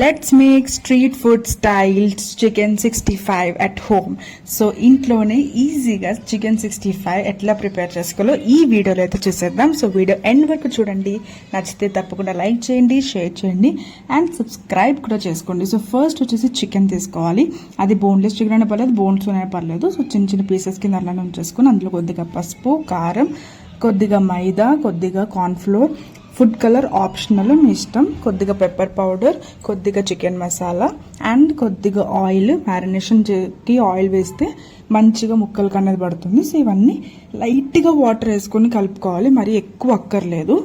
Let's make street food styles chicken sixty five at home so ఇంట్లోనే ఈజీగా chicken sixty five ఎట్లా prepare చేసుకోవాలో ఈ వీడియోలో అయితే చూసేద్దాం. సో వీడియో ఎండ్ వరకు చూడండి. నచ్చితే తప్పకుండా లైక్ చేయండి షేర్ చేయండి అండ్ సబ్స్క్రైబ్ కూడా చేసుకోండి. సో ఫస్ట్ వచ్చేసి చికెన్ తీసుకోవాలి. అది బోన్లెస్ చికెన్ అయినా పర్లేదు బోన్స్ అయినా పర్లేదు. సో చిన్న చిన్న పీసెస్ కింద అలానే ఉంచేసుకుని అందులో కొద్దిగా పసుపు కారం కొద్దిగా మైదా కొద్దిగా కార్న్ఫ్లోర్ ఫుడ్ కలర్ ఆప్షనల్ మీ ఇష్టం. కొద్దిగా పెప్పర్ పౌడర్ కొద్దిగా చికెన్ మసాలా అండ్ కొద్దిగా ఆయిల్. మ్యారినేషన్కి ఆయిల్ వేస్తే మంచిగా ముక్కలు అనేది పడుతుంది. సో ఇవన్నీ లైట్గా వాటర్ వేసుకొని కలుపుకోవాలి. మరి ఎక్కువ అక్కర్లేదు.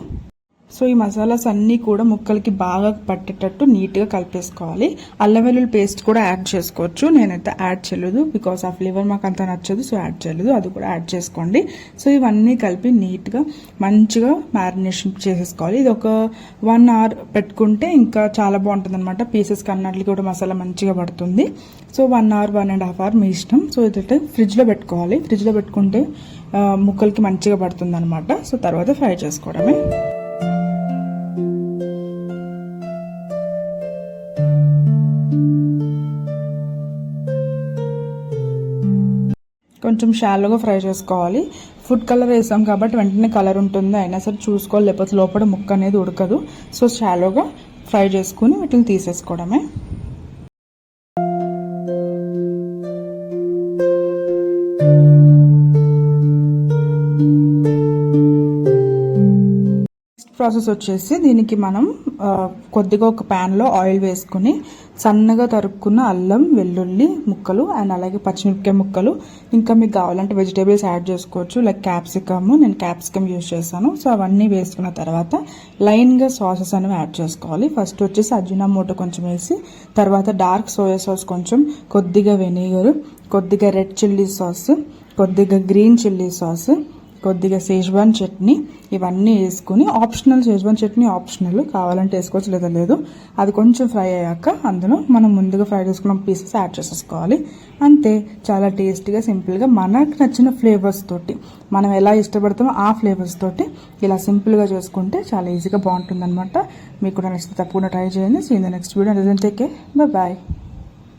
సో ఈ మసాలాస్ అన్నీ కూడా ముక్కలకి బాగా పట్టేటట్టు నీట్గా కలిపేసుకోవాలి. అల్లం వెల్లుల్లి పేస్ట్ కూడా యాడ్ చేసుకోవచ్చు. నేనైతే యాడ్ చేయలేదు బికాస్ ఆ ఫ్లేవర్ మాకు అంత నచ్చదు సో యాడ్ చేయలేదు. అది కూడా యాడ్ చేసుకోండి. సో ఇవన్నీ కలిపి నీట్గా మంచిగా మ్యారినేషన్ చేసేసుకోవాలి. ఇది ఒక వన్ అవర్ పెట్టుకుంటే ఇంకా చాలా బాగుంటుంది అనమాట పీసెస్ కన్నట్లకి కూడా మసాలా మంచిగా పడుతుంది. So one hour one and half hour మీ ఇష్టం. సో ఇదైతే ఫ్రిడ్జ్లో పెట్టుకోవాలి. ఫ్రిడ్జ్లో పెట్టుకుంటే ముక్కలకి మంచిగా పడుతుంది అనమాట సో తర్వాత ఫ్రై చేసుకోవడమే. కొంచెం షాలోగా ఫ్రై చేసుకోవాలి. ఫుడ్ కలర్ వేసాం కాబట్టి వెంటనే కలర్ ఉంటుంది. అయినా సరే చూసుకోవాలి. లేకపోతే లోపల ముక్క అనేది ఉడకదు. సో షాలోగా ఫ్రై చేసుకుని వీటిని తీసేసుకోవడమే. ప్రాసెస్ వచ్చేసి దీనికి మనం కొద్దిగా ఒక ప్యాన్లో ఆయిల్ వేసుకుని సన్నగా తరుక్కున్న అల్లం వెల్లుల్లి ముక్కలు అండ్ అలాగే పచ్చిమిరపకాయ ముక్కలు ఇంకా మీకు కావాలంటే వెజిటేబుల్స్ యాడ్ చేసుకోవచ్చు లైక్ క్యాప్సికమ్ నేను క్యాప్సికమ్ యూజ్ చేశాను. సో అవన్నీ వేసుకున్న తర్వాత లైన్గా సాసెస్ అనేవి యాడ్ చేసుకోవాలి. ఫస్ట్ వచ్చేసి అజినామోటో కొంచెం వేసి తర్వాత డార్క్ సోయా సాస్ కొంచెం కొద్దిగా వెనిగర్ కొద్దిగా రెడ్ చిల్లీ సాస్ కొద్దిగా గ్రీన్ చిల్లీ సాస్ కొద్దిగా సేజ్వాన్ చట్నీ ఇవన్నీ వేసుకుని ఆప్షనల్ సేజ్వాన్ చట్నీ ఆప్షనల్ కావాలంటే వేసుకోవచ్చు లేదా లేదు. అది కొంచెం ఫ్రై అయ్యాక అందులో మనం ముందుగా ఫ్రై చేసుకున్న పీసెస్ యాడ్ చేసేసుకోవాలి. అంతే చాలా టేస్టీగా సింపుల్గా మనకు నచ్చిన ఫ్లేవర్స్ తోటి మనం ఎలా ఇష్టపడతామో ఆ ఫ్లేవర్స్ తోటి ఇలా సింపుల్గా చేసుకుంటే చాలా ఈజీగా బాగుంటుంది అనమాట మీకు కూడా నచ్చితే తప్పకుండా ట్రై చేయండి. See the next video take bye